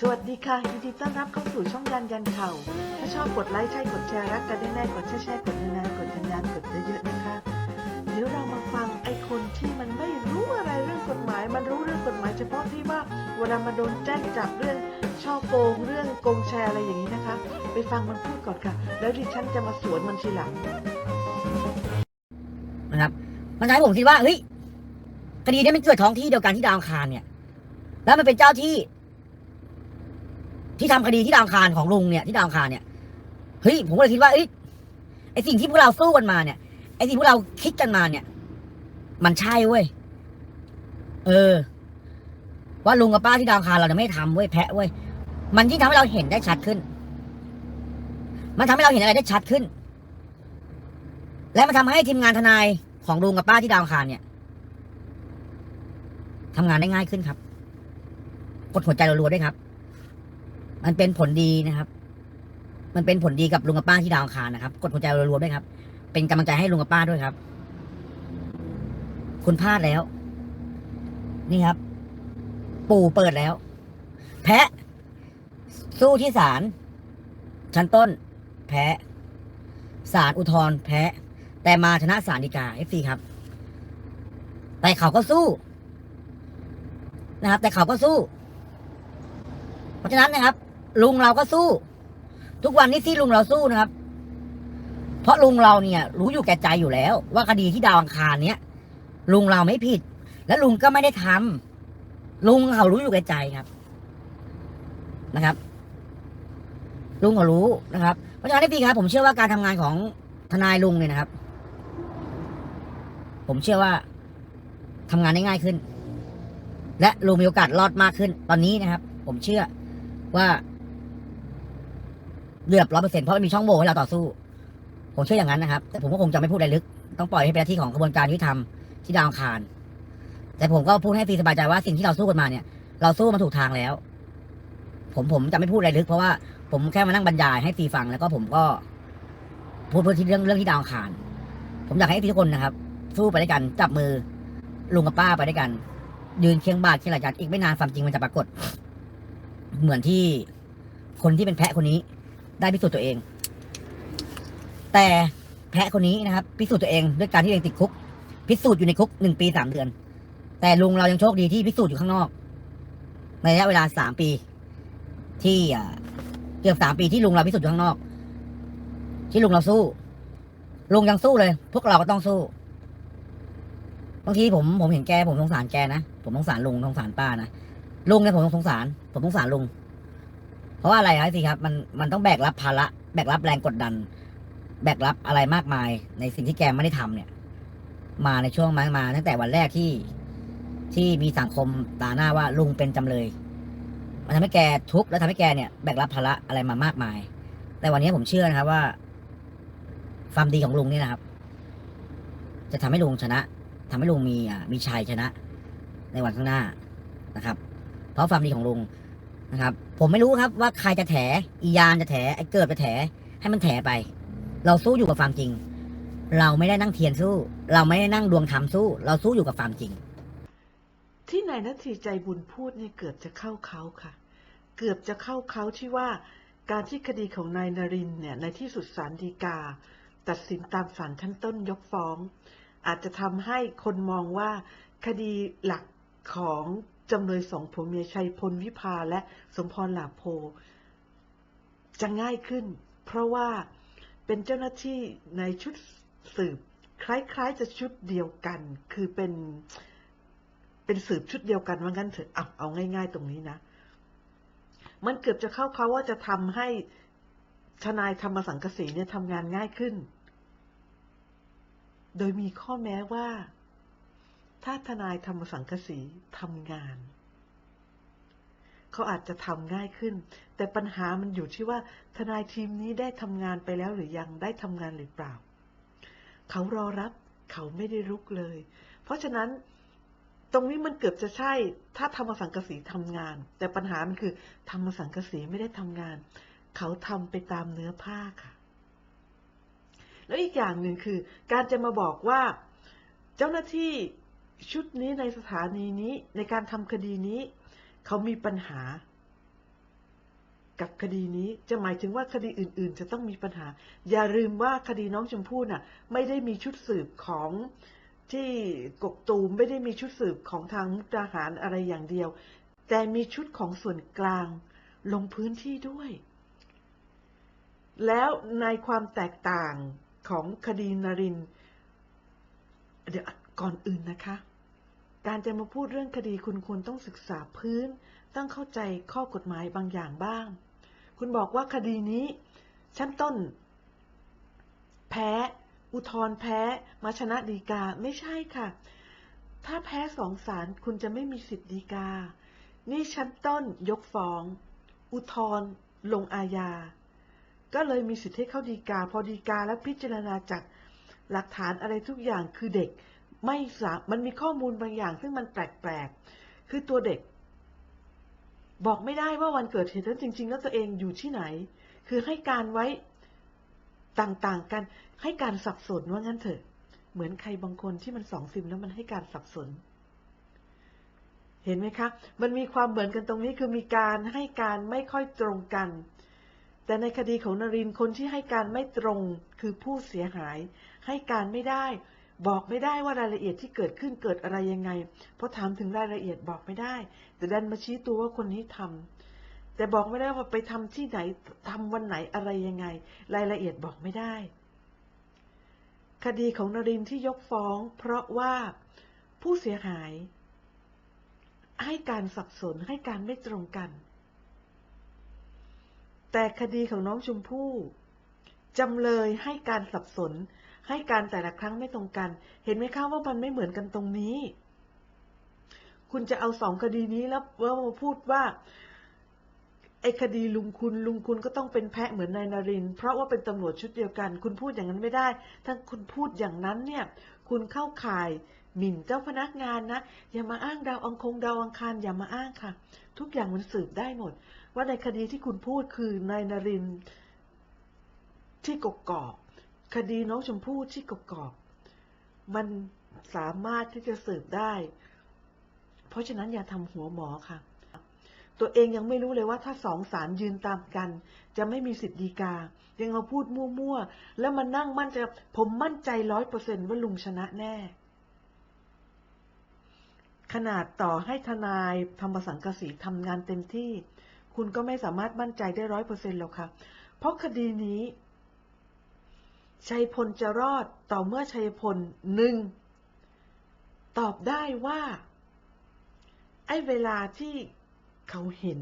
สวัสดีค่ะยินดีต้อนรับเข้าสู่ช่องยันยันเข่า ถ้าชอบกดไลค์ใช่กดแชร์รักกันแน่ๆกดแชร์แชร์กดนานๆกดยันๆกดเยอะๆนะคะ เดี๋ยวเรามาฟังไอ้คนที่มันไม่รู้อะไรเรื่องกฎหมาย มันรู้เรื่องกฎหมายเฉพาะที่ว่าเวลามาโดนแจ้งจับเรื่องช่อโกงเรื่องโกงแชร์อะไรอย่างนี้นะคะ ไปฟังมันพูดก่อนค่ะ แล้วดิฉันจะมาสวนมันทีหลังนะครับมันทำให้ผมคิดว่าเฮ้ยคดีนี้มันเกิดท้องที่เดียวกันที่ดาวอังคารเนี่ย แล้วมันเป็นเจ้าที่ ที่ทำคดีที่ดาวคารของลุงเนี่ยที่ดาวคารเนี่ยเฮ้ยผมก็เลยคิดว่าเอ้ยไอสิ่งที่พวกเราสู้กันมาเนี่ยไอสิ่งที่พวกเราคิดกันมาเนี่ย มันใช่เว้ยเออ ว่าลุงกับป้าที่ดาวคารเราเนี่ยไม่ทำเว้ยแพะเว้ยมันยิ่งทำให้เราเห็นได้ชัดขึ้น มันทำให้เราเห็นอะไรได้ชัดขึ้น และมันทำให้ทีมงานทนายของลุงกับป้าที่ดาวคารเนี่ยทำงานได้ง่ายขึ้นครับกดหัวใจรัวๆด้วยครับ มันเป็นผลดีนะครับ มันเป็นผลดีกับลุงกับป้าที่ดาวอังคารนะครับ กดหัวใจรัวๆด้วยครับ เป็นกำลังใจให้ลุงกับป้าด้วยครับ คุณพลาดแล้ว นี่ครับ ปู่เปิดแล้ว แพะสู้ที่ศาลชั้นต้น แพ้ศาลอุทธร์แพ้ แต่มาชนะศาลฎีกาเอฟซีครับ แต่เขาก็สู้ นะครับ แต่เขาก็สู้ เพราะฉะนั้นนะครับ ลุงเราก็สู้ ทุกวันนี้ที่ลุงเราสู้นะครับ เพราะลุงเราเนี่ย รู้อยู่แก่ใจอยู่แล้ว ว่าคดีที่ดาวอังคารเนี้ยลุงเราไม่ผิด และลุงก็ไม่ได้ทำลุงเขารู้อยู่แก่ใจครับนะครับ ลุงเขารู้นะครับ เพราะฉะนั้นพี่ครับ ผมเชื่อว่าการทำงานของทนายลุงเนี่ยนะครับ ผมเชื่อว่าทำงานได้ง่ายขึ้น และลุงมีโอกาสรอดมากขึ้น ตอนนี้นะครับ ผมเชื่อว่า เลือบร้อยเปอร์เซ็นต์เพราะมันมีช่องโหว่ให้เราต่อสู้ ผมเชื่ออย่างนั้นนะครับ แต่ผมก็คงจะไม่พูดอะไรลึก ต้องปล่อยให้เป็นหน้าที่ของกระบวนการยุติธรรมที่ดาวคาร แต่ผมก็พูดให้ฟีสบายใจว่าสิ่งที่เราสู้กันมาเนี่ย เราสู้มาถูกทางแล้ว ผมผมจะไม่พูดอะไรลึก เพราะว่าผมแค่มานั่งบรรยายให้ฟีฟังแล้วก็ผมก็ พูดเพื่อที่เรื่องเรื่องที่ดาวคาร ผมอยากให้ทุกคนนะครับ สู้ไปด้วยกันจับมือลุงกับป้าไปด้วยกันยืนเคียงบ่าเคียงไหล่กันอีกไม่นานความจริงมันจะปรากฏ เหมือนที่คนที่เป็นแพะคนนี้ ได้พิสูจน์ตัวเอง แต่แพะคนนี้นะครับ พิสูจน์ตัวเองด้วยการที่ตัวเองติดคุก พิสูจน์อยู่ในคุกหนึ่งปีสามเดือน แต่ลุงเรายังโชคดีที่พิสูจน์อยู่ข้างนอก ในระยะเวลาสามปี ที่เกือบสามปีที่ลุงเราพิสูจน์อยู่ข้างนอก ที่ลุงเราสู้ ลุงยังสู้เลย พวกเราก็ต้องสู้บางทีผมผมเห็นแกผมสงสารแกนะผมสงสารลุงสงสารป้านะลุงเนี่ยผมสงสาร ผมสงสารลุง ราะว่าอะไรครับสิครับมันมันต้องแบกรับภาระแบกรับแรงกดดัน แบกรับอะไรมากมาย ในสิ่งที่แกไม่ได้ทำเนี่ย มาในช่วงมามา ตั้งแต่วันแรกที่ที่มีสังคมตาหน้าว่าลุงเป็นจำเลย มันทำให้แกทุกข์และทำให้แกเนี่ยแบกรับภาระอะไรมามากมาย แต่วันนี้ผมเชื่อนะครับว่าความดีของลุงนี่นะครับ จะทำให้ลุงชนะทำให้ลุงมีอ่ามีชัยชนะ ในวันข้างหน้านะครับ เพราะความดีของลุง นะครับ ผมไม่รู้ครับว่าใครจะแถอียานจะแถไอ้เกิดจะแถ ให้มันแถไป เราสู้อยู่กับความจริง เราไม่ได้นั่งเทียนสู้ เราไม่ได้นั่งดวงธรรมสู้ เราสู้อยู่กับความจริง ที่นายนาทีใจบุญพูดเนี่ยเกือบจะเข้าเขาค่ะ เกือบจะเข้าเขาที่ว่า การที่คดีของนายนรินเนี่ยในที่สุดศาลฎีกา ตัดสินตามศาลชั้นต้นยกฟ้อง อาจจะทำให้คนมองว่าคดีหลักของ จำเลยสองผัวเมียชัยพลวิภาและสมพรหลาโพจะง่ายขึ้น เพราะว่าเป็นเจ้าหน้าที่ในชุดสืบ คล้ายๆจะชุดเดียวกัน คือเป็นเป็นสืบชุดเดียวกันว่างั้นเถอะเอาเอาง่าย ๆ ตรงนี้นะ มันเกือบจะเข้าเขาว่าจะทำให้ทนายธรรมสังกสีเนี่ยทำงานง่ายขึ้น โดยมีข้อแม้ว่า ถ้าทนายธรรมสังกสีทำงาน เขาอาจจะทำง่ายขึ้น แต่ปัญหามันอยู่ที่ว่าทนายทีมนี้ได้ทำงานไปแล้วหรือยังได้ทำงานหรือเปล่า เขารอรับเขาไม่ได้รุกเลย เพราะฉะนั้นตรงนี้มันเกือบจะใช่ ถ้าธรรมสังกสีทำงาน แต่ปัญหามันคือธรรมสังกสีไม่ได้ทำงาน เขาทำไปตามเนื้อผ้าค่ะ แล้วอีกอย่างหนึ่งคือ การจะมาบอกว่า เจ้าหน้าที่ ชุดนี้ในสถานีนี้ในการทำคดีนี้ เขามีปัญหา กับคดีนี้จะหมายถึงว่าคดีอื่น ๆ จะต้องมีปัญหา อย่าลืมว่าคดีน้องชมพู่น่ะ ไม่ได้มีชุดสืบของที่กกตูมไม่ได้มีชุดสืบของทางมุกดาหารอะไรอย่างเดียว แต่มีชุดของส่วนกลางลงพื้นที่ด้วย แล้วในความแตกต่างของคดีนริน เดี๋ยว ก่อนอื่นนะคะ การจะมาพูดเรื่องคดีคุณควรต้องศึกษาพื้น ต้องเข้าใจข้อกฎหมายบางอย่างบ้าง คุณบอกว่าคดีนี้ ชั้นต้น แพ้ อุทธร์แพ้ มาชนะดีกาไม่ใช่ค่ะ ถ้าแพ้สองศาลคุณจะไม่มีสิทธิ์ดีกา นี่ชั้นต้นยกฟ้อง อุทธร์ลงอาญา ก็เลยมีสิทธิ์ให้เข้าดีกา พอดีกาแล้วพิจารณาจากหลักฐานอะไรทุกอย่างคือเด็ก ไม่สามันมีข้อมูลบางอย่าง ซึ่งมันแปลกๆ คือตัวเด็ก บอกไม่ได้ว่าวันเกิดเหตุนั้นจริง ๆ แล้วตัวเองอยู่ที่ไหน คือให้การไว้ต่างๆกัน ให้การสับสนว่างั้นเถอะ เหมือนใครบางคนที่มันสองซิมแล้วมันให้การสับสน เห็นไหมคะ มันมีความเหมือนกันตรงนี้คือมีการให้การไม่ค่อยตรงกัน แต่ในคดีของนรินคนที่ให้การไม่ตรงคือผู้เสียหาย ให้การไม่ได้ บอกไม่ได้ว่ารายละเอียดที่เกิดขึ้นเกิดอะไรยังไง เพราะถามถึงรายละเอียดบอกไม่ได้ แต่ดันมาชี้ตัวว่าคนนี้ทำแต่บอกไม่ได้ว่าไปทำที่ไหนทำวันไหนอะไรยังไง รายละเอียดบอกไม่ได้ คดีของนรินที่ยกฟ้อง เพราะว่าผู้เสียหาย ให้การสับสนให้การไม่ตรงกัน แต่คดีของน้องชมพู่จำเลยให้การสับสน ให้การแต่ละครั้งไม่ตรงกัน เห็นไหมคะว่ามันไม่เหมือนกันตรงนี้ คุณจะเอาสองคดีนี้แล้วมาพูดว่าไอ้คดีลุงคุณลุงคุณก็ต้องเป็นแพะเหมือนนายนาริน เพราะว่าเป็นตำรวจชุดเดียวกัน คุณพูดอย่างนั้นไม่ได้ ถ้าคุณพูดอย่างนั้นเนี่ย คุณเข้าข่ายหมิ่นเจ้าพนักงานนะ อย่ามาอ้างดาวอังคงดาวอังคารอย่ามาอ้างค่ะ ทุกอย่างมันสืบได้หมด ว่าในคดีที่คุณพูดคือนายนารินที่กกอก คดีน้องชมพู่ที่กกอกมันสามารถที่จะสืบได้ เพราะฉะนั้นอย่าทำหัวหมอค่ะ ตัวเองยังไม่รู้เลยว่าถ้าสองสารยืนตามกัน จะไม่มีสิทธิ์ดีกา ยังมาพูดมั่วๆ แล้วมานั่งมั่นใจผมมั่นใจร้อยเปอร์เซนว่าลุงชนะแน่ ขนาดต่อให้ทนายธรรมสังกสีทำงานเต็มที่ คุณก็ไม่สามารถมั่นใจได้ร้อยเปอร์เซ็นต์หรอกค่ะ เพราะคดีนี้ ชัยพลจะรอดต่อเมื่อชัยพลหนึ่งตอบได้ว่า ไอ้เวลาที่เขาเห็น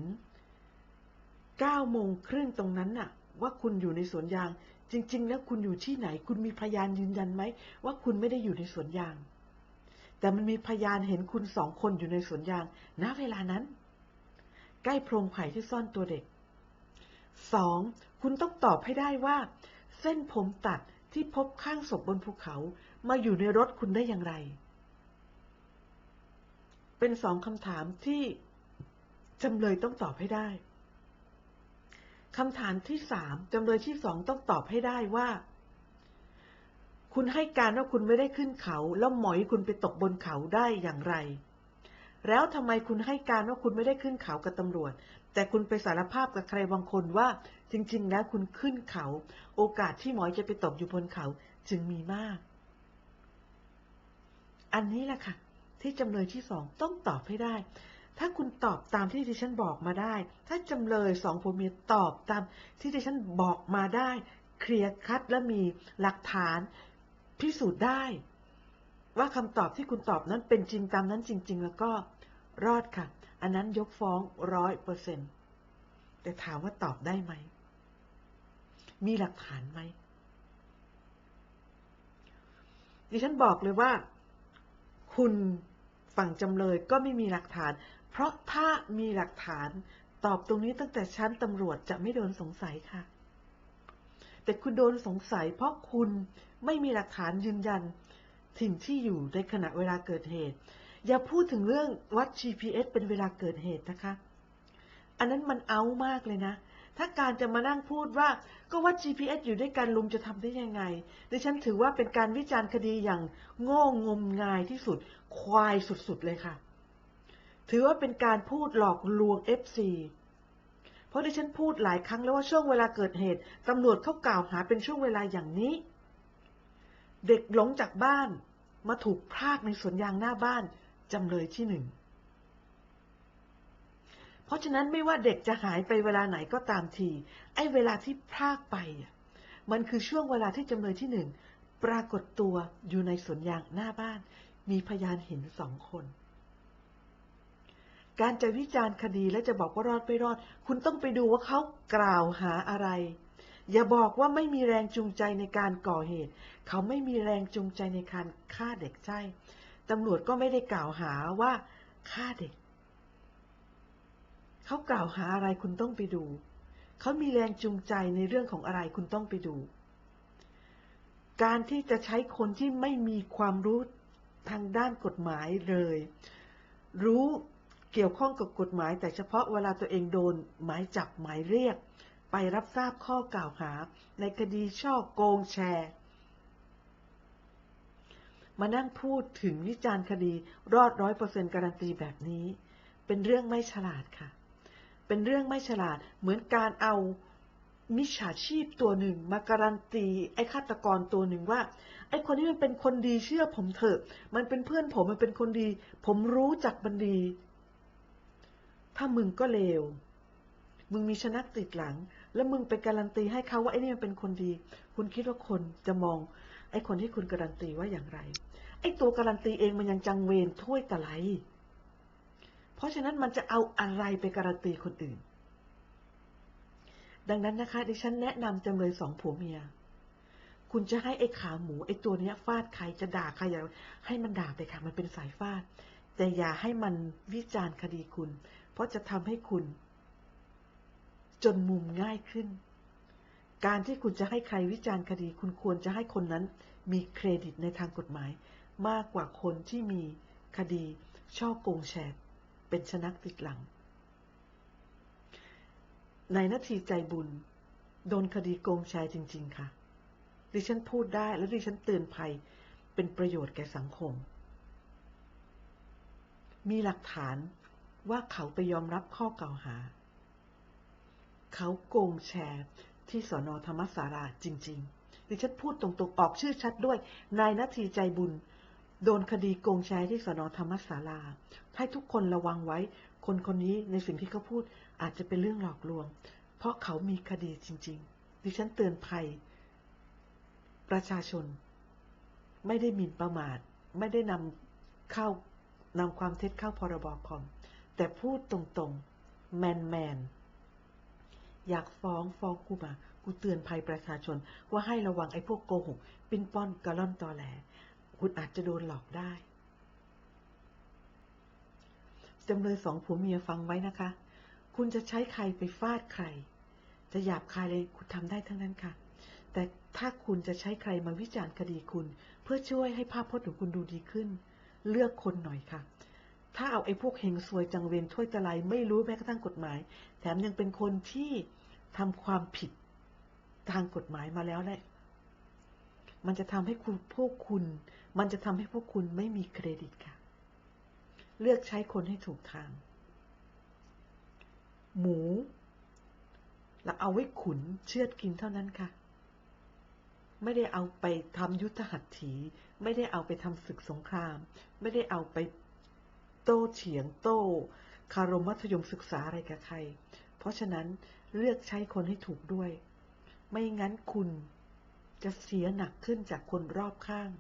เก้าโมงครึ่งตรงนั้นน่ะ ว่าคุณอยู่ในสวนยาง จริง ๆ แล้วคุณอยู่ที่ไหน คุณมีพยานยืนยันไหม ว่าคุณไม่ได้อยู่ในสวนยาง แต่มันมีพยานเห็นคุณสองคนอยู่ในสวนยาง ณเวลานั้น ใกล้โพรงไผ่ที่ซ่อนตัวเด็กสองคุณต้องตอบให้ได้ว่า เส้นผมตัดที่พบข้างศพบนภูเขามาอยู่ในรถคุณได้อย่างไร เป็นสองคำถามที่จำเลยต้องตอบให้ได้คำถามที่สามจำเลยที่สองต้องตอบให้ได้ว่า คุณให้การว่าคุณไม่ได้ขึ้นเขา แล้วหมอยคุณไปตกบนเขาได้อย่างไร แล้วทำไมคุณให้การว่าคุณไม่ได้ขึ้นเขากับตำรวจ แต่คุณไปสารภาพกับใครบางคนว่า จริง ๆ แล้วคุณขึ้นเขา โอกาสที่หมอยจะไปตกอยู่บนเขาจึงมีมาก อันนี้แหละค่ะ ที่จำเลยที่สองต้องตอบให้ได้ ถ้าคุณตอบตามที่ดิฉันบอกมาได้ ถ้าจำเลยสองผัวเมียตอบตามที่ดิฉันบอกมาได้ เคลียร์คัดและมีหลักฐานพิสูจน์ได้ว่าคำตอบที่คุณตอบนั้นเป็นจริงตามนั้นจริง ๆ แล้วก็ รอดค่ะ อันนั้นยกฟ้องร้อยเปอร์เซ็นแต่ถามว่าตอบได้ไหม มีหลักฐานไหม ดิฉันบอกเลยว่า คุณฝั่งจำเลยก็ไม่มีหลักฐาน เพราะถ้ามีหลักฐานตอบตรงนี้ตั้งแต่ชั้นตำรวจจะไม่โดนสงสัยค่ะ แต่คุณโดนสงสัย เพราะคุณไม่มีหลักฐานยืนยันถิ่นที่อยู่ในขณะเวลาเกิดเหตุ อย่าพูดถึงเรื่องวัด GPS เป็นเวลาเกิดเหตุนะคะ อันนั้นมันเอามากเลยนะ ถ้าการจะมานั่งพูดว่าก็วัด GPS อยู่ด้วยกันลุงจะทำได้ยังไง ดิฉันถือว่าเป็นการวิจารณ์คดีอย่างโง่งมงายที่สุด ควายสุดๆเลยค่ะ ถือว่าเป็นการพูดหลอกลวง FC เพราะดิฉันพูดหลายครั้งแล้วว่าช่วงเวลาเกิดเหตุตำรวจเขากล่าวหาเป็นช่วงเวลาอย่างนี้ เด็กหลงจากบ้านมาถูกพรากในสวนยางหน้าบ้าน จำเลยที่หนึ่ง เพราะฉะนั้นไม่ว่าเด็กจะหายไปเวลาไหนก็ตามที ไอ้เวลาที่พรากไปอะมันคือช่วงเวลาที่จำเลยที่หนึ่งปรากฏตัวอยู่ในสวนยางหน้าบ้าน มีพยานเห็นสองคน การจะวิจารณ์คดีและจะบอกว่ารอดไม่รอด คุณต้องไปดูว่าเขากล่าวหาอะไร อย่าบอกว่าไม่มีแรงจูงใจในการก่อเหตุ เขาไม่มีแรงจูงใจในการฆ่าเด็กใช่ ตำรวจก็ไม่ได้กล่าวหาว่าฆ่าเด็ก เขากล่าวหาอะไรคุณต้องไปดู เขามีแรงจูงใจในเรื่องของอะไรคุณต้องไปดู การที่จะใช้คนที่ไม่มีความรู้ทางด้านกฎหมายเลย รู้เกี่ยวข้องกับกฎหมาย แต่เฉพาะเวลาตัวเองโดนหมายจับหมายเรียก ไปรับทราบข้อกล่าวหา ในคดีช่อโกงแชร์ มานั่งพูดถึงวิจารณ์คดีรอดร้อยเปอร์เซ็นการันตีแบบนี้ เป็นเรื่องไม่ฉลาดค่ะ เป็นเรื่องไม่ฉลาดเหมือนการเอามิจฉาชีพตัวหนึ่งมาการันตีไอ้ฆาตกรตัวหนึ่งว่า ไอ้คนนี้มันเป็นคนดีเชื่อผมเถอะ มันเป็นเพื่อนผมมันเป็นคนดี ผมรู้จักมันดี ถ้ามึงก็เลว มึงมีชนะติดหลัง แล้วมึงไปการันตีให้เขาว่าไอ้นี่มันเป็นคนดี คุณคิดว่าคนจะมอง ไอ้คนที่คุณการันตีว่าอย่างไร ไอ้ตัวการันตีเองมันยังจังเวรถ้วยตะไลเพราะฉะนั้นมันจะเอาอะไรไปการันตีคนอื่น ดังนั้นนะคะ ดิฉันแนะนำจำเลยสองผัวเมีย คุณจะให้ไอ้ขาหมู ไอ้ตัวเนี้ยฟาดใครจะด่าใครอย่าให้มันด่าไปค่ะ มันเป็นสายฟาด แต่อย่าให้มันวิจารณ์คดีคุณ เพราะจะทำให้คุณ จนมุมง่ายขึ้น การที่คุณจะให้ใครวิจารณ์คดีคุณควรจะให้คนนั้นมีเครดิตในทางกฎหมาย มากกว่าคนที่มีคดีช่อโกงแชร์เป็นชนักติดหลัง ในนาทีใจบุญ โดนคดีโกงแชร์จริง ๆ ค่ะ ดิฉันพูดได้และดิฉันเตือนภัยเป็นประโยชน์แก่สังคม มีหลักฐานว่าเขาไปยอมรับข้อกล่าวหา เขาโกงแชร์ ที่สอนอธรรมศาลาจริง ๆ ดิฉันพูดตรงๆ ออกชื่อชัดด้วย นายนาทีใจบุญ โดนคดีโกงแชร์ที่สอนอธรรมศาลา ให้ทุกคนระวังไว้ คนคนนี้ในสิ่งที่เขาพูดอาจจะเป็นเรื่องหลอกลวง เพราะเขามีคดีจริง ๆ ดิฉันเตือนภัย ประชาชน ไม่ได้หมิ่นประมาท ไม่ได้นำเข้านำความเท็จเข้าพรบคอม แต่พูดตรงๆ แมนแมน อยากฟ้องฟ้องกูมา กูเตือนภัยประชาชน ว่าให้ระวังไอ้พวกโกหก ปิ้นป้อนกะล่อนตอแหล คุณอาจจะโดนหลอกได้จำเลยสองผัวเมียฟังไว้นะคะ คุณจะใช้ใครไปฟาดใคร จะหยาบคายเลยคุณทำได้ทั้งนั้นค่ะ แต่ถ้าคุณจะใช้ใครมาวิจารณ์คดีคุณ เพื่อช่วยให้ภาพพจน์ของคุณดูดีขึ้น เลือกคนหน่อยค่ะ ถ้าเอาไอ้พวกเฮงซวยจังเวนถ้วยตะไลไม่รู้แม้กระทั่งกฎหมาย แถมยังเป็นคนที่ ทำความผิดทางกฎหมายมาแล้วแหละ มันจะทำให้คุณพวกคุณ มันจะทำให้พวกคุณไม่มีเครดิตค่ะ เลือกใช้คนให้ถูกทาง หมูแล้วเอาไว้ขุนเชือดกินเท่านั้นค่ะ ไม่ได้เอาไปทำยุทธหัตถี ไม่ได้เอาไปทำศึกสงคราม ไม่ได้เอาไปโต้เฉียงโต้ คารมมัธยมศึกษาอะไรกับใคร เพราะฉะนั้น เลือกใช้คนให้ถูกด้วย ไม่งั้นคุณจะเสียหนักขึ้นจากคนรอบข้าง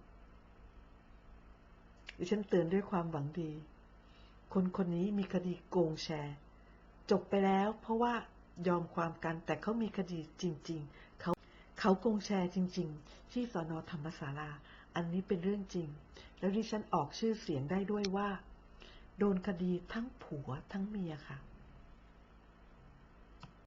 ดิฉันเตือนด้วยความหวังดี คนคนนี้มีคดีโกงแชร์ จบไปแล้วเพราะว่ายอมความกันแต่เขามีคดีจริง ๆ เขาเขาโกงแชร์จริง ๆ ที่สอนอธรรมศาลา อันนี้เป็นเรื่องจริง แล้วดิฉันออกชื่อเสียงได้ด้วยว่า โดนคดีทั้งผัวทั้งเมียค่ะ